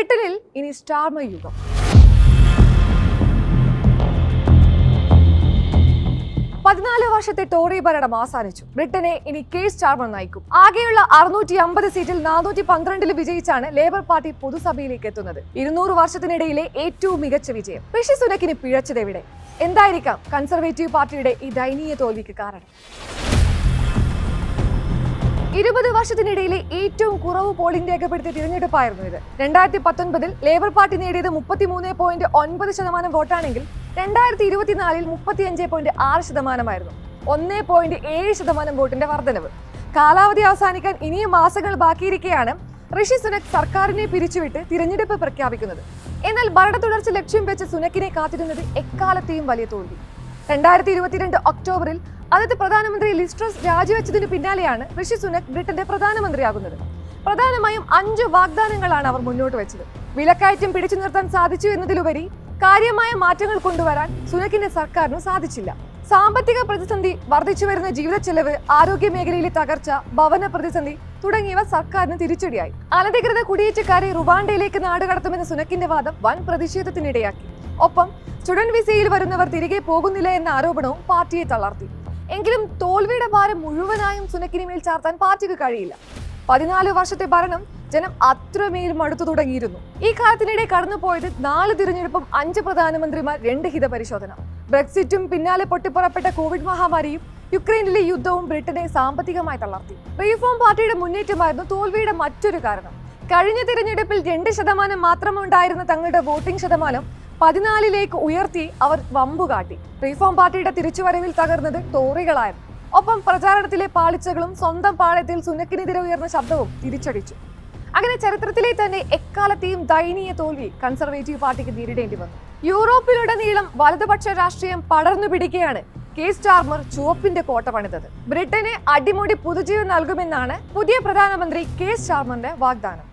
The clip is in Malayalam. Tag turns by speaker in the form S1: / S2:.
S1: ബ്രിട്ടനിൽ ഇനി സ്റ്റാർമ യുഗം. പതിനാല് വർഷത്തെ ടോറി ഭരണം അവസാനിച്ചു. ബ്രിട്ടനെ ഇനി കെ സ്റ്റാർമർ നയിക്കും. ആകെയുള്ള അറുന്നൂറ്റി അമ്പത് സീറ്റിൽ നാനൂറ്റി പന്ത്രണ്ടിൽ വിജയിച്ചാണ് ലേബർ പാർട്ടി പൊതുസഭയിലേക്ക് എത്തുന്നത്. ഇരുന്നൂറ് വർഷത്തിനിടയിലെ ഏറ്റവും മികച്ച വിജയം. ഋഷി സുനക്കിന് പിഴച്ചതെവിടെ? എന്തായിരിക്കാം കൺസർവേറ്റീവ് പാർട്ടിയുടെ ഈ ദയനീയ തോൽവിക്ക് കാരണം? ഇരുപത് വർഷത്തിനിടയിലെ ഏറ്റവും കുറവ് പോളിംഗ് രേഖപ്പെടുത്തിയ തിരഞ്ഞെടുപ്പായിരുന്നു ഇത്. രണ്ടായിരത്തി പത്തൊൻപതിൽ ലേബർ പാർട്ടി നേടിയത് മുപ്പത്തിമൂന്ന് പോയിന്റ് ഒൻപത് ശതമാനം വോട്ടാണെങ്കിൽ രണ്ടായിരത്തി ഇരുപത്തിനാലിൽ മുപ്പത്തിയഞ്ച് പോയിന്റ് ആറ് ശതമാനമായിരുന്നു. ഒന്ന് പോയിന്റ് ഏഴ് ശതമാനം വോട്ടിന്റെ വർധനവ്. കാലാവധി അവസാനിക്കാൻ ഇനിയും മാസങ്ങൾ ബാക്കിയിരിക്കെയാണ് ഋഷി സുനക് സർക്കാരിനെ പിരിച്ചുവിട്ട് തിരഞ്ഞെടുപ്പ് പ്രഖ്യാപിക്കുന്നത്. എന്നാൽ ഭരണ തുടർച്ച ലക്ഷ്യം വെച്ച് സുനക്കിനെ കാത്തിരുന്നത് എക്കാലത്തെയും വലിയ തോൽവി. രണ്ടായിരത്തി ഇരുപത്തിരണ്ട് ഒക്ടോബറിൽ അതത് പ്രധാനമന്ത്രി ലിസ്ട്രസ് രാജിവെച്ചതിന് പിന്നാലെയാണ് ഋഷി സുനക് ബ്രിട്ടന്റെ പ്രധാനമന്ത്രിയാകുന്നത്. പ്രധാനമായും അഞ്ച് വാഗ്ദാനങ്ങളാണ് അവർ മുന്നോട്ട് വെച്ചത്. വിലക്കയറ്റം പിടിച്ചു നിർത്താൻ സാധിച്ചു എന്നതിലുപരി കാര്യമായ മാറ്റങ്ങൾ കൊണ്ടുവരാൻ സുനക്കിന്റെ സർക്കാരിന് സാധിച്ചില്ല. സാമ്പത്തിക പ്രതിസന്ധി വർദ്ധിച്ചു വരുന്ന ജീവിത ചെലവ് ആരോഗ്യ മേഖലയിലെ തകർച്ച ഭവന പ്രതിസന്ധി തുടങ്ങിയവ സർക്കാരിന് തിരിച്ചടിയായി. അനധികൃത കുടിയേറ്റക്കാരെ റുവാണ്ടയിലേക്ക് നാടുകടത്തുമെന്ന സുനക്കിന്റെ വാദം വൻ പ്രതിഷേധത്തിനിടയാക്കി. ഒപ്പം സ്റ്റുഡന്റ് വിസയിൽ വരുന്നവർ തിരികെ പോകുന്നില്ല എന്ന ആരോപണവും പാർട്ടിയെ തളർത്തി. എങ്കിലും തോൽവിയുടെ ഭാരം മുഴുവനായും സുനക്കിന് മേൽ ചാർത്താൻ പാർട്ടിക്ക് കഴിയില്ല. പതിനാല് വർഷത്തെ ഭരണം ജനം അത്രമേൽ മടുത്തു തുടങ്ങിയിരുന്നു. ഈ കാലത്തിനിടെ കടന്നുപോയത് നാല് തിരഞ്ഞെടുപ്പും അഞ്ച് പ്രധാനമന്ത്രിമാർ രണ്ട് ഹിതപരിശോധന. ബ്രെക്സിറ്റും പിന്നാലെ പൊട്ടിപ്പുറപ്പെട്ട കോവിഡ് മഹാമാരിയും യുക്രൈനിലെ യുദ്ധവും ബ്രിട്ടനെ സാമ്പത്തികമായി തളർത്തി. റീഫോം പാർട്ടിയുടെ മുന്നേറ്റമായിരുന്നു തോൽവിയുടെ മറ്റൊരു കാരണം. കഴിഞ്ഞ തിരഞ്ഞെടുപ്പിൽ രണ്ട് ശതമാനം മാത്രമുണ്ടായിരുന്ന തങ്ങളുടെ വോട്ടിംഗ് ശതമാനം പതിനാലിലേക്ക് ഉയർത്തി അവർ വമ്പു കാട്ടി. റീഫോം പാർട്ടിയുടെ തിരിച്ചുവരവിൽ തകർന്നത് ടോറികളായിരുന്നു ഒപ്പം പ്രചാരണത്തിലെ പാളിച്ചകളും സ്വന്തം പാളയത്തിൽ സുനക്കിനെതിരെ ഉയർന്ന ശബ്ദവും തിരിച്ചടിച്ചു. അങ്ങനെ ചരിത്രത്തിലെ തന്നെ എക്കാലത്തെയും ദയനീയ തോൽവി കൺസർവേറ്റീവ് പാർട്ടിക്ക് നേരിടേണ്ടി വന്നു. യൂറോപ്പിലുടനീളം വലതുപക്ഷ രാഷ്ട്രീയം പടർന്നു പിടിക്കുകയാണ് കെ സ്റ്റാർമർ ചുവപ്പിന്റെ കോട്ട പണിതത്. ബ്രിട്ടന് അടിമുടി പുതുജീവൻ നൽകുമെന്നാണ് പുതിയ പ്രധാനമന്ത്രി കെ സ്റ്റാർമറിന്റെ വാഗ്ദാനം.